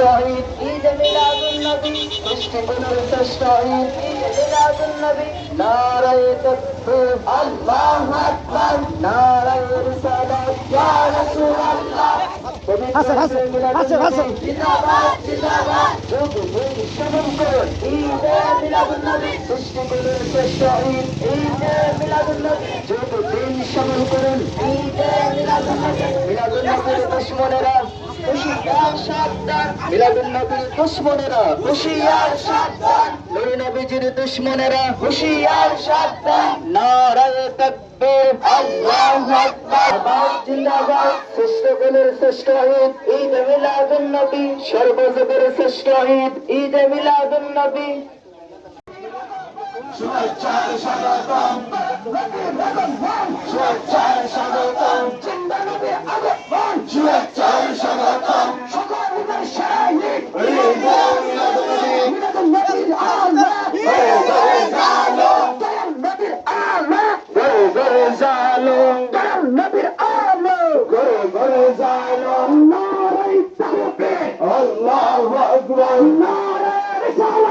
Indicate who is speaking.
Speaker 1: تستعين عيد ميلاد النبي اشتغل تستعين عيد ميلاد النبي ناري تكبير الله أكبر ناري رسالة يا رسول الله حسن حسن حسن حسن جنابات جنابات عيد ميلاد النبي اشتغل تستعين عيد ميلاد النبي جد دين شمل قرن عيد ميلاد النبي ميلاد النبي تشمل رأس হুশিয়ার সাবধান মিলাদুন নবীর দুশ্মনেরা, হুশিয়ার সাবধান। নবী নবীজির দুশ্মনেরা, হুশিয়ার সাবধান। নারায়ে তাকবীর, আল্লাহু আকবার। জিন্দাবাদ জিন্দাবাদ, শ্রেষ্ঠ গুণের শ্রেষ্ঠ ঈদ ঈদ নবী স্বাগতম আলো কারণ নবীর আলো। ঘরে ঘরে যায় নারাই তাকবীর আল্লাহু আকবার।